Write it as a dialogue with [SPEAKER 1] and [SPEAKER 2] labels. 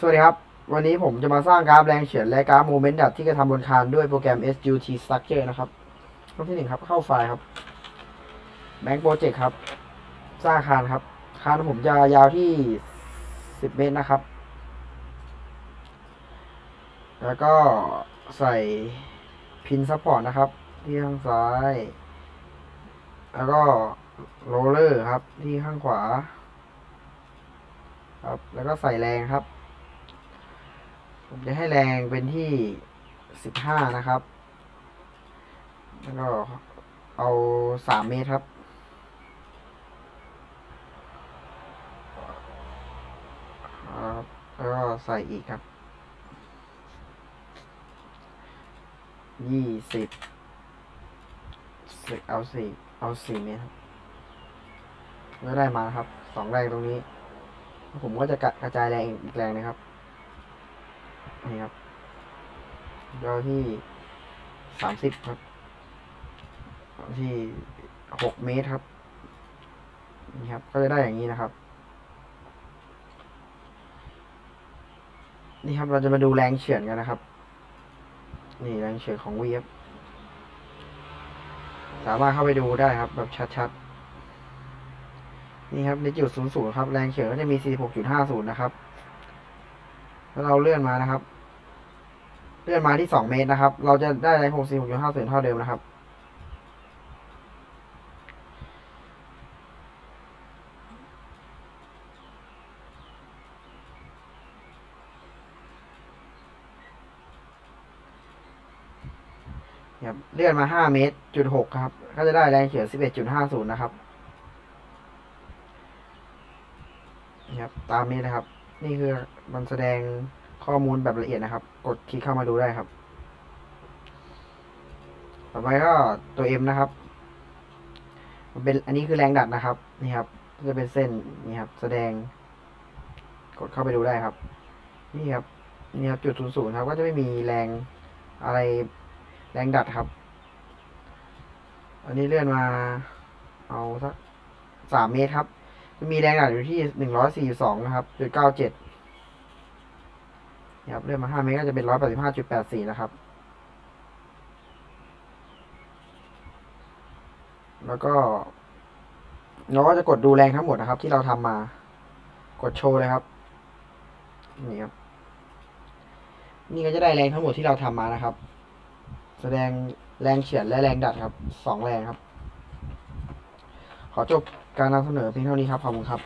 [SPEAKER 1] สวัสดีครับ วันนี้ผมจะมาสร้างกราฟแรงเฉือนและกราฟโมเมนต์ดัดที่กระทำบนคานด้วยโปรแกรม SUT Structure นะครับขั้นที่หนึ่งครับ เข้าไฟล์ครับ Bank Project ครับ สร้างคานครับ คานผมจะยาวที่สิบเมตรนะครับ แล้วก็ใส่พินซัพพอร์ตนะครับ ที่ข้างซ้าย แล้วก็โรลเลอร์ครับ ที่ข้างขวา ครับ แล้วก็ใส่แรงครับ ผมจะให้แรงเป็นที่สิบห้านะครับ แล้วก็เอาสามเมตรครับ แล้วก็ใส่อีกครับ ยี่สิบสิบเอาสี่เอาสี่เมตรครับก็ได้มาครับ สองแรงตรงนี้ ผมก็จะกระกระจายแรงอีกแรงนะครับ นี่ครับยอที่สามสิบครับที่หกเมตรครับ นี่ครับ ก็จะได้อย่างนี้นะครับ นี่ครับเราจะมาดูแรงเฉือนกันนะครับ นี่แรงเฉือนของวีครับสามารถเข้าไปดูได้ครับ แบบชัดๆ นี่ครับในจุดศูนย์ศูนย์ครับ แรงเฉือนก็จะมีสี่หกจุดห้าศูนย์นะครับ แล้วเราเลื่อนมานะครับ ลื่อนมาที่สองเมตรนะครับ เราจะได้แรหกสี่หกจุดห้าศูนย์เท่าเดิมนะครับครับ เลื่อนมาห้าเมตรจุดหกครับ ก็จะได้แรงเฉือนสิบเอ็ดจุดห้าศูนย์นะครับนะครับ ตามนี้นะครับ นี่คือมันแสดง ข้อมูลแบบละเอียดนะครับ กดคลิกเข้ามาดูได้ครับ ต่อไปก็ตัว M นะครับมันเป็นอันนี้คือแรงดัดนะครับ นี่ครับ จะเป็นเส้นนี่ครับ แสดง กดเข้าไปดูได้ครับ นี่ครับนี่ครับจุดศูนย์ศูนย์ครับ ก็จะไม่มีแรงอะไรแรงดัดครับ อันนี้เลื่อนมาเอาสักสามเมตรครับ จะมีแรงดัดอยู่ที่หนึ่งร้อยสี่สองนะครับจุดเก้าเจ็ด ครับเลื่อนมาห้าเมตรก็จะเป็นร้อยแปดสิบห้าจุดแปดสี่นะครับ แล้วก็เราก็จะกดดูแรงทั้งหมดนะครับ ที่เราทำมากดโชว์เลยครับนี่ครับ นี่ก็จะได้แรงทั้งหมดที่เราทำมานะครับ แสดงแรงเฉือนและแรงดัดครับสองแรงครับ ขอจบการนำเสนอเพียงเท่านี้ครับขอบคุณครับ